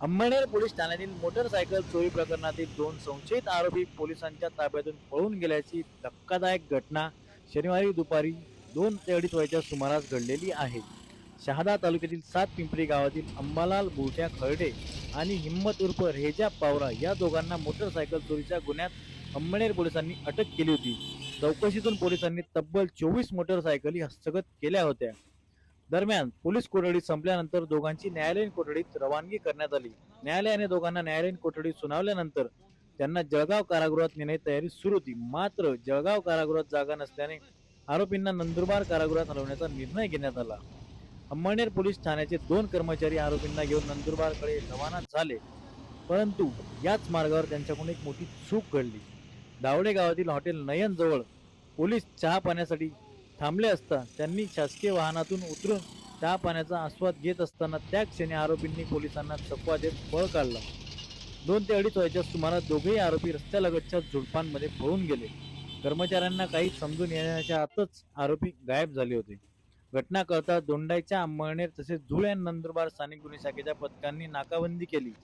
Amalner police ठाण्यातील motorcycle चोरी प्रकरणातील दोन संशयित आरोपी पोलिसांच्या ताब्यातून पळून गेल्याची धक्कादायक घटना शनिवारी दुपारी दोन ते अडीच वयाच्या सुमारास घडलेली आहे. शहादा तालुक्यातील सात पिंपरी गावातील अंबालाल बुरट्या खर्डे आणि हिम्मत उर्फ रेजा पावरा या दोघांना मोटरसायकल चोरीच्या गुन्ह्यात अंमळनेर पोलिसांनी अटक केली होती. चौकशीतून पोलिसांनी तब्बल चोवीस मोटरसायकली हस्तगत केल्या होत्या. दरम्यान पोलीस कोठडी संपल्यानंतर दोघांची न्यायालयीन कोठडीत रवानगी करण्यात आली. न्यायालयाने दोघांना न्यायालयीन कोठडी सुनावल्यानंतर त्यांना जळगाव कारागृहात नेण्याची तयारी सुरू होती. मात्र जळगाव कारागृहात जागा नसल्याने आरोपींना नंदुरबार कारागृहात हलवण्याचा निर्णय घेण्यात आला. अंमळनेर पोलीस ठाण्याचे दोन कर्मचारी आरोपींना घेऊन नंदुरबारकडे रवाना झाले. परंतु याच मार्गावर त्यांच्याकडून एक मोठी चूक घडली. दावडे गावातील हॉटेल नयन जवळ पोलीस चहा पाण्यासाठी थांबले असता त्यांनी शासकीय वाहनातून उतरून चहा पाण्याचा आस्वाद घेत असताना त्या क्षणी आरोपींनी पोलिसांना चकवा देत पळ काढला. दोन ते अडीच व्हायच्या सुमारास दोघेही आरोपी रस्त्यालगतच्या झुडपांमध्ये पळून गेले. कर्मचाऱ्यांना काही समजून येण्याच्या आतच आरोपी गायब झाले होते. घटना करता दोंडाईच्या अंमळनेर तसेच धुळे आणि नंदुरबार स्थानिक गुन्हे शाखेच्या पथकांनी नाकाबंदी केली.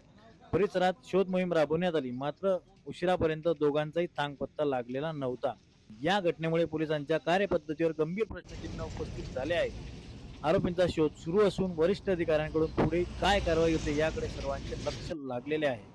परिसरात शोध मोहीम राबवण्यात आली. मात्र उशिरापर्यंत दोघांचाही थांगपत्ता लागलेला नव्हता. या घटनेमुळे पोलिसांच्या कार्यपद्धतीवर गंभीर प्रश्नचिन्ह उपस्थित झाले आहे. आरोपींचा शोध सुरू असून वरिष्ठ अधिकाऱ्यांकडून पुढे काय कारवाई होते याकडे सर्वांचे लक्ष लागलेले आहे.